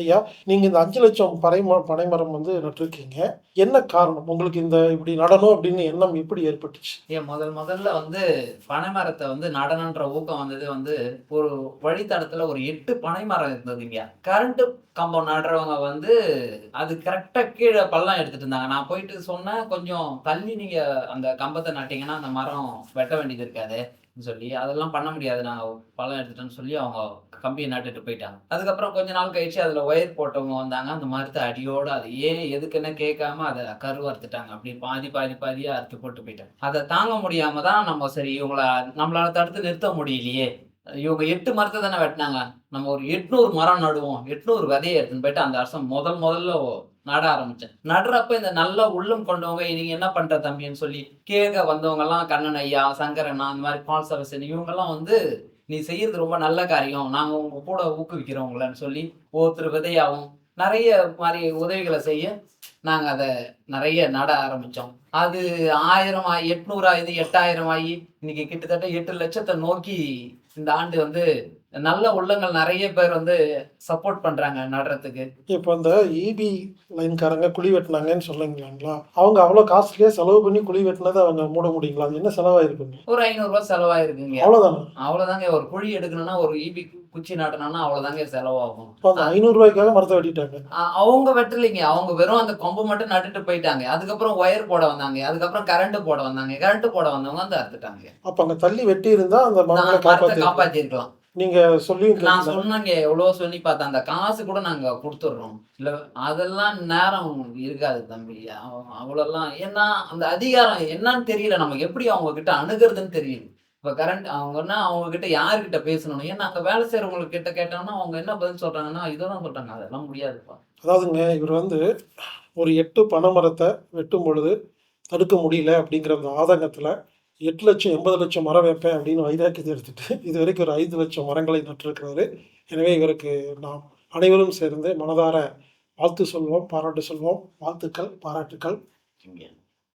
ஐயா நீங்கள் இந்த அஞ்சு லட்சம் பனைம பனைமரம் வந்து நட்டிருக்கீங்க. என்ன காரணம்? உங்களுக்கு இந்த இப்படி நடனம் அப்படின்னு எண்ணம் எப்படி ஏற்பட்டுச்சு? ஏன் முதல் முதல்ல வந்து பனைமரத்தை வந்து நடனன்ற ஊக்கம் வந்தது வந்து ஒரு வழித்தடத்தில் ஒரு எட்டு பனைமரம் இருந்ததுங்க கரண்ட்டு கம்பம் நடுறவங்க வந்து அது கரெக்டாக கீழே பள்ளம் எடுத்துட்டு இருந்தாங்க. நான் போயிட்டு சொன்னேன் கொஞ்சம் தள்ளி நீங்கள் அந்த கம்பத்தை நட்டிங்கன்னா அந்த மரம் வெட்ட வேண்டியது இருக்காது. சொல்லி அதெல்லாம் பண்ண முடியாது. நான் பழம் எடுத்துட்டேன்னு சொல்லி அவங்க கம்பியை நட்டுட்டு போயிட்டாங்க. அதுக்கப்புறம் கொஞ்ச நாள் கழிச்சு அதில் ஒயர் போட்டவங்க வந்தாங்க. அந்த மரத்தை அடியோட அது ஏன் எதுக்குன்னு கேட்காம அதை கருவறுத்துட்டாங்க. அப்படி பாதி பாதி பாதியாக அறுத்து போட்டு போயிட்டாங்க. அதை தாங்க முடியாமல் தான் நம்ம சரி இவங்கள நம்மளால தடுத்து நிறுத்த முடியலையே. இவங்க எட்டு மரத்தை தானே வெட்டினாங்க. நம்ம ஒரு எட்நூறு மரம் நடுவோம். எட்நூறு விதையை எடுத்துன்னு போயிட்டு அந்த அரசம் முதல் முதல்ல நட ஆரம்பிச்சேன். நடுறப்ப இந்த நல்ல உள்ளம் கொண்டவங்க நீங்க என்ன பண்ற தம்பின்னு சொல்லி கேட்க வந்தவங்க எல்லாம் கண்ணன் ஐயா சங்கரண்ணா அந்த மாதிரி பால் சரசன் இவங்கெல்லாம் வந்து நீ செய்யறது ரொம்ப நல்ல காரியம். நாங்க உங்க கூட ஊக்குவிக்கிறோங்களன்னு சொல்லி ஒருத்தர் விதையாகவும் நிறைய மாதிரி உதவிகளை செய்ய நாங்க அதை நிறைய நட ஆரம்பிச்சோம். அது ஆயிரம் ஆகி எட்நூறு ஆயுது எட்டாயிரம் ஆகி இன்னைக்கு கிட்டத்தட்ட எட்டு லட்சத்தை நோக்கி இந்த ஆண்டு வந்து நல்ல உள்ளங்கள் நிறைய பேர் வந்து சப்போர்ட் பண்றாங்க நடுறதுக்கு. இப்போ இந்த இபி லைன்காரங்க குழி வெட்டினாங்கன்னு சொல்லுங்களா அவங்க அவ்வளோ காஸ்ட்லியாக செலவு பண்ணி குழி வெட்டினதை அவங்க மூட முடியுங்களா? அது என்ன செலவாயிருக்குங்க? ஒரு ஐநூறு ரூபாய் செலவாயிருக்குங்க. அவ்வளோதானே? அவ்வளவுதாங்க ஒரு குழி எடுக்கணும்னா ஒரு ஈபி குச்சி நாட்டணும்னா அவ்வளவுதாங்க செலவாகும். இப்போ அந்த ஐநூறுரூவாய்க்காக மரத்தை வெட்டிட்டாங்க. அவங்க வெட்டலைங்க. அவங்க வெறும் அந்த கொம்பு மட்டும் நட்டுட்டு போயிட்டாங்க. அதுக்கப்புறம் ஒயர் போட வந்தாங்க. அதுக்கப்புறம் கரண்ட் போட வந்தாங்க. கரண்ட் போட வந்தவங்க வந்து அறுத்துட்டாங்க. அப்போ அங்கே தள்ளி வெட்டி இருந்தா அந்த மரத்தை காப்பாற்றி காப்பாத்தி இருக்கலாம் நீங்க சொல்லி நான் சொன்னேங்க எவ்வளவு சொல்லி பார்த்தேன். அந்த காசு கூட நாங்க கொடுத்துடுறோம். இல்ல அதெல்லாம் நேரம் இருக்காது தம்பி. அவ- அவ்வளோலாம் ஏன்னா அந்த அதிகாரம் என்னன்னு தெரியல. நமக்கு எப்படி அவங்க கிட்ட அணுகிறதுன்னு தெரியல. இப்ப கரண்ட் அவங்கன்னா அவங்க கிட்ட யாருக்கிட்ட பேசணும்? ஏன்னா அங்க வேலை செய்யறவங்க கிட்ட கேட்டோம்னா அவங்க என்ன பதில் சொல்றாங்கன்னா இதெல்லாம் சொல்றாங்க. அதெல்லாம் முடியாதுப்பா. அதாவதுங்க இவர் வந்து ஒரு எட்டு பனை மரத்தை வெட்டும் பொழுது தடுக்க முடியல அப்படிங்கிற அந்த ஆதங்கத்தில் எட்டு லட்சம் எண்பது லட்சம் மரம் வைப்பேன் அப்படின்னு வைராக்கியத்தை எடுத்துட்டு இது வரைக்கும் ஒரு ஐந்து லட்சம் மரங்களை நட்டிருக்கிறாரு. எனவே இவருக்கு நாம் அனைவரும் சேர்ந்து மனதார வாழ்த்து சொல்வோம் பாராட்டு சொல்வோம். வாழ்த்துக்கள் பாராட்டுக்கள். இங்கே.